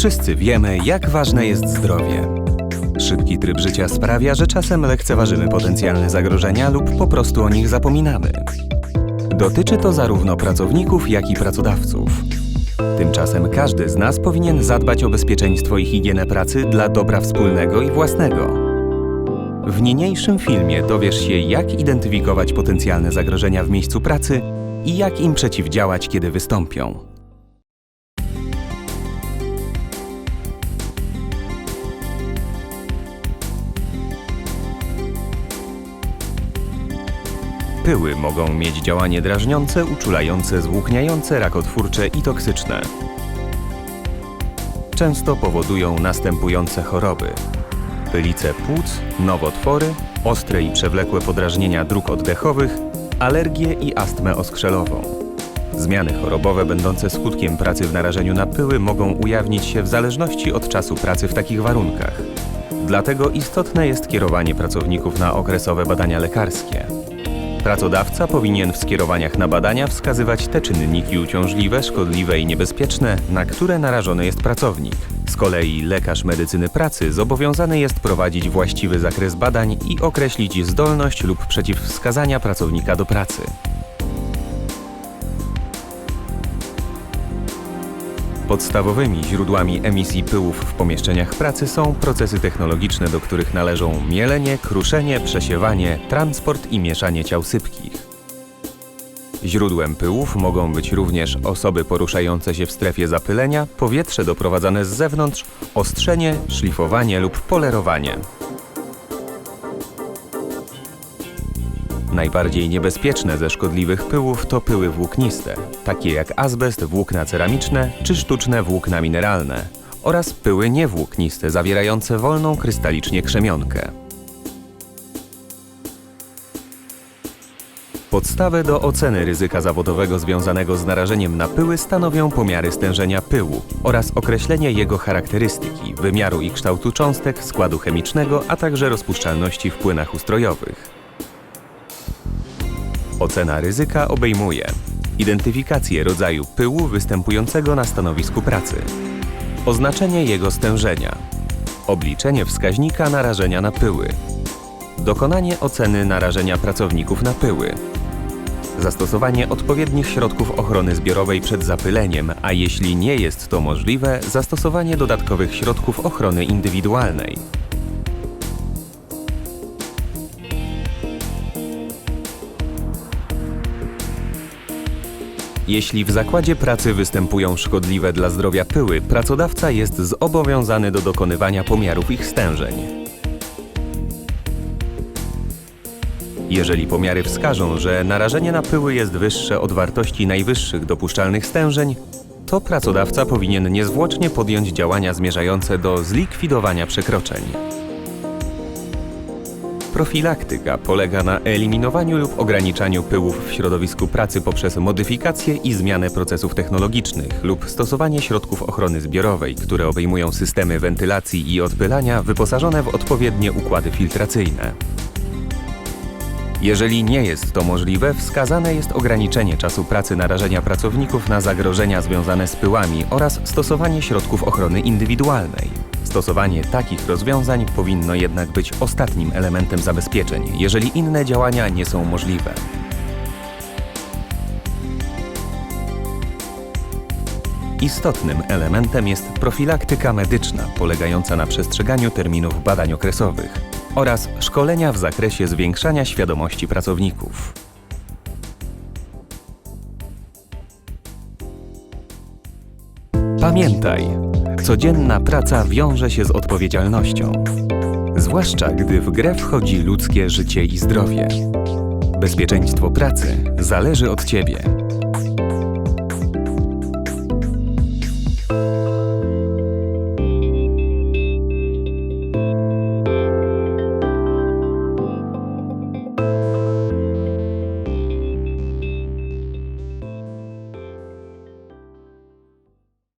Wszyscy wiemy, jak ważne jest zdrowie. Szybki tryb życia sprawia, że czasem lekceważymy potencjalne zagrożenia lub po prostu o nich zapominamy. Dotyczy to zarówno pracowników, jak i pracodawców. Tymczasem każdy z nas powinien zadbać o bezpieczeństwo i higienę pracy dla dobra wspólnego i własnego. W niniejszym filmie dowiesz się, jak identyfikować potencjalne zagrożenia w miejscu pracy i jak im przeciwdziałać, kiedy wystąpią. Pyły mogą mieć działanie drażniące, uczulające, zwłókniające, rakotwórcze i toksyczne. Często powodują następujące choroby: pylice płuc, nowotwory, ostre i przewlekłe podrażnienia dróg oddechowych, alergię i astmę oskrzelową. Zmiany chorobowe będące skutkiem pracy w narażeniu na pyły mogą ujawnić się w zależności od czasu pracy w takich warunkach. Dlatego istotne jest kierowanie pracowników na okresowe badania lekarskie. Pracodawca powinien w skierowaniach na badania wskazywać te czynniki uciążliwe, szkodliwe i niebezpieczne, na które narażony jest pracownik. Z kolei lekarz medycyny pracy zobowiązany jest prowadzić właściwy zakres badań i określić zdolność lub przeciwwskazania pracownika do pracy. Podstawowymi źródłami emisji pyłów w pomieszczeniach pracy są procesy technologiczne, do których należą mielenie, kruszenie, przesiewanie, transport i mieszanie ciał sypkich. Źródłem pyłów mogą być również osoby poruszające się w strefie zapylenia, powietrze doprowadzane z zewnątrz, ostrzenie, szlifowanie lub polerowanie. Najbardziej niebezpieczne ze szkodliwych pyłów to pyły włókniste, takie jak azbest, włókna ceramiczne czy sztuczne włókna mineralne oraz pyły niewłókniste zawierające wolną krystalicznie krzemionkę. Podstawę do oceny ryzyka zawodowego związanego z narażeniem na pyły stanowią pomiary stężenia pyłu oraz określenie jego charakterystyki, wymiaru i kształtu cząstek, składu chemicznego, a także rozpuszczalności w płynach ustrojowych. Ocena ryzyka obejmuje. Identyfikację rodzaju pyłu występującego na stanowisku pracy, oznaczenie jego stężenia, obliczenie wskaźnika narażenia na pyły, dokonanie oceny narażenia pracowników na pyły, zastosowanie odpowiednich środków ochrony zbiorowej przed zapyleniem, a jeśli nie jest to możliwe, zastosowanie dodatkowych środków ochrony indywidualnej. Jeśli w zakładzie pracy występują szkodliwe dla zdrowia pyły, pracodawca jest zobowiązany do dokonywania pomiarów ich stężeń. Jeżeli pomiary wskażą, że narażenie na pyły jest wyższe od wartości najwyższych dopuszczalnych stężeń, to pracodawca powinien niezwłocznie podjąć działania zmierzające do zlikwidowania przekroczeń. Profilaktyka polega na eliminowaniu lub ograniczaniu pyłów w środowisku pracy poprzez modyfikację i zmianę procesów technologicznych lub stosowanie środków ochrony zbiorowej, które obejmują systemy wentylacji i odpylania wyposażone w odpowiednie układy filtracyjne. Jeżeli nie jest to możliwe, wskazane jest ograniczenie czasu pracy narażenia pracowników na zagrożenia związane z pyłami oraz stosowanie środków ochrony indywidualnej. Stosowanie takich rozwiązań powinno jednak być ostatnim elementem zabezpieczeń, jeżeli inne działania nie są możliwe. Istotnym elementem jest profilaktyka medyczna polegająca na przestrzeganiu terminów badań okresowych oraz szkolenia w zakresie zwiększania świadomości pracowników. Pamiętaj, codzienna praca wiąże się z odpowiedzialnością, zwłaszcza gdy w grę wchodzi ludzkie życie i zdrowie. Bezpieczeństwo pracy zależy od Ciebie.